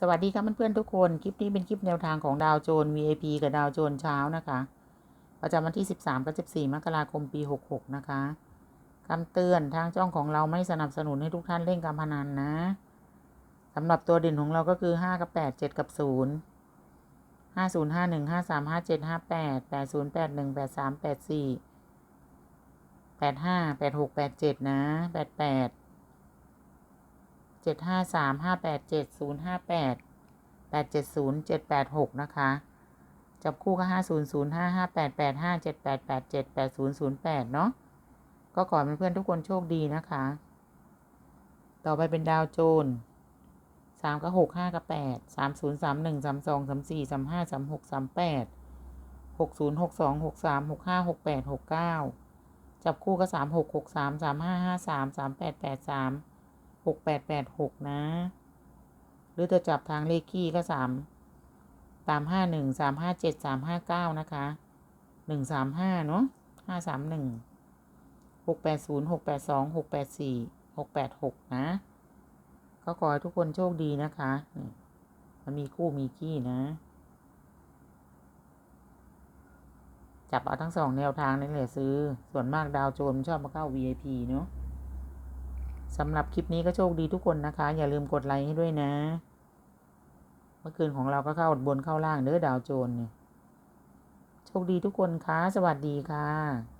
สวัสดีครับเพื่อนๆทุกคน คลิปนี้เป็นคลิปแนวทางของดาวโจน VIP กับดาวโจนเช้านะคะ ประจำวันที่ 13กับ14 มกราคมปี 66 นะคะคำเตือนทางช่องของเราไม่สนับสนุนให้ทุกท่านเล่นการพนันนะสำหรับตัวเด่นของเราก็คือ 5 กับ 8 7 กับ 0 5 0 5 1 5 3 5 7 5 8 8 0 8 1 8 3 8 4 8 5 8 6 8 7 นะ 8 8 เจ็ดห้าสามห้าแปดเจ็ดศูนย์ห้าแปดแปดเจ็ดศูนย์เจ็ดแปดหกนะคะจับคู่ก็ห้าศูนย์ศูนย์ห้าห้าแปดแปดห้าเจ็ดแปดแปดเจ็ดแปดศูนย์ศูนย์แปดเนาะก็ขอให้เพื่อนๆทุกคนโชคดีนะคะ ต่อไปเป็นดาวโจนสามกับหกห้ากับแปดสามศูนย์สามหนึ่งสามสองสามสี่สามห้าสามหกสามแปดหกศูนย์หกสองหกสามหกห้าหกแปดหกเก้าจับคู่ก็สามหกหกสามสามห้าห้าสามสามแปดแปดสาม หกแปดแปดหกนะ หรือจะจับทางเลขขี้ก็สามสามห้าหนึ่งสามห้าเจ็ดสามห้าเก้านะคะหนึ่งสามห้าเนาะห้าสามหนึ่งหกแปดศูนย์หกแปดสองหกแปดสี่หกแปดหกนะ ก็ขอให้ทุกคนโชคดีนะคะ มันมีคู่มีขี้นะ จับเอาทั้งสองแนวทางนี่แหละซื้อ ส่วนมากดาวโจนชอบมาเข้า VIP เนาะ สำหรับคลิปนี้ก็โชคดีทุกคนนะคะ อย่าลืมกดไลค์ให้ด้วยนะ เมื่อคืนของเราก็เข้าบนเข้าล่างเด้อดาวโจรเนี่ย โชคดีทุกคนคะสวัสดีค่ะ